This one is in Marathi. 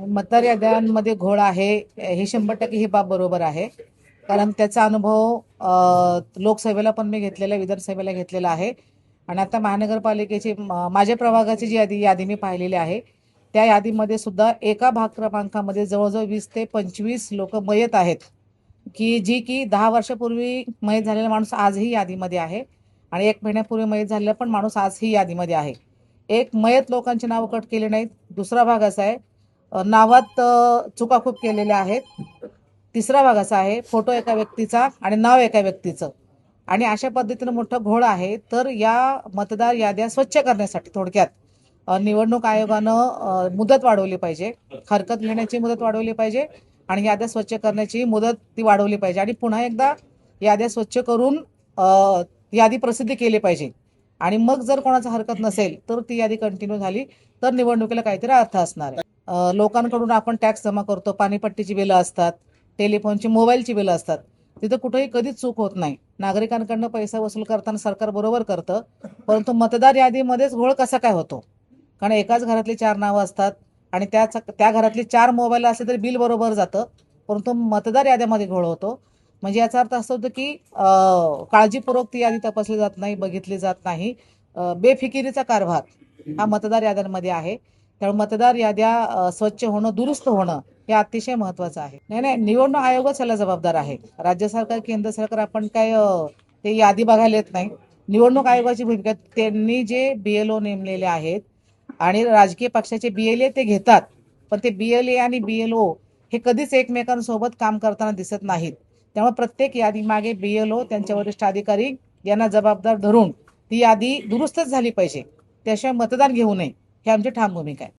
मतदार याद्यांमध्ये घोळ आहे हे शंभर टक्के ही बाब बरोबर आहे. कारण त्याचा अनुभव लोकसभेला पण मी घेतलेला आहे विधानसभेला घेतलेला आहे. आणि आता महानगरपालिकेची म- माझ्या प्रभागाची जी यादी यादी मी पाहिलेली आहे त्या यादीमध्ये सुद्धा एका भाग क्रमांकामध्ये जवळजवळ वीस ते पंचवीस लोक मयत आहेत. की जी की दहा वर्षापूर्वी मयत झालेला माणूस आजही यादीमध्ये आहे आणि एक महिन्यापूर्वी मयत झालेला पण माणूस आजही यादीमध्ये आहे. एक मयत लोकांची नावं कट केली नाहीत. दुसरा भाग असा आहे नावात चुका खूप केलेल्या आहेत. तिसरा भाग असा आहे फोटो एका व्यक्तीचा आणि नाव एका व्यक्तीचं. आणि अशा पद्धतीनं मोठं घोळ आहे तर या मतदार याद्या स्वच्छ करण्यासाठी थोडक्यात निवडणूक आयोगानं मुदत वाढवली पाहिजे. हरकत घेण्याची मुदत वाढवली पाहिजे आणि याद्या स्वच्छ करण्याची मुदत ती वाढवली पाहिजे. आणि पुन्हा एकदा याद्या स्वच्छ करून यादी प्रसिद्ध केली पाहिजे. आणि मग जर कोणाचं हरकत नसेल तर ती यादी कंटिन्यू झाली तर निवडणुकीला काहीतरी अर्थ असणार आहे. लोकांकडून आपण टॅक्स जमा करतो पाणीपट्टीची बिलं असतात टेलिफोनची मोबाईलची बिलं असतात. तिथं कुठेही कधीच चूक होत नाही. नागरिकांकडनं पैसा वसूल करताना सरकार बरोबर करतं परंतु मतदार यादीमध्येच घोळ कसा काय होतो? कारण एकाच घरातली चार नावं असतात आणि त्याच त्या घरातली चार मोबाईल असले तरी बिल बरोबर जातं परंतु मतदार याद्यामध्ये घोळ होतो. म्हणजे याचा अर्थ असं होतं की काळजीपूर्वक ती यादी तपासली जात नाही बघितली जात नाही. बेफिकिरीचा कारभार हा मतदार याद्यांमध्ये आहे. त्यामुळे मतदार याद्या स्वच्छ होणं दुरुस्त होणं हे अतिशय महत्वाचं आहे. नाही नाही निवडणूक आयोगच याला जबाबदार आहे. राज्य सरकार केंद्र सरकार आपण काय ते यादी बघायला येत नाही. निवडणूक आयोगाची भूमिका त्यांनी जे बीएलओ नेमलेले आहेत आणि राजकीय पक्षाचे बीएलए ते घेतात पण ते बीएलए आणि बीएलओ हे कधीच एकमेकांसोबत काम करताना दिसत नाहीत. त्यामुळे प्रत्येक यादी मागे बीएलओ त्यांच्या वरिष्ठ अधिकारी यांना जबाबदार धरून ती यादी दुरुस्तच झाली पाहिजे. त्याशिवाय मतदान घेऊ नये. ही आमची ठाम भूमिका आहे.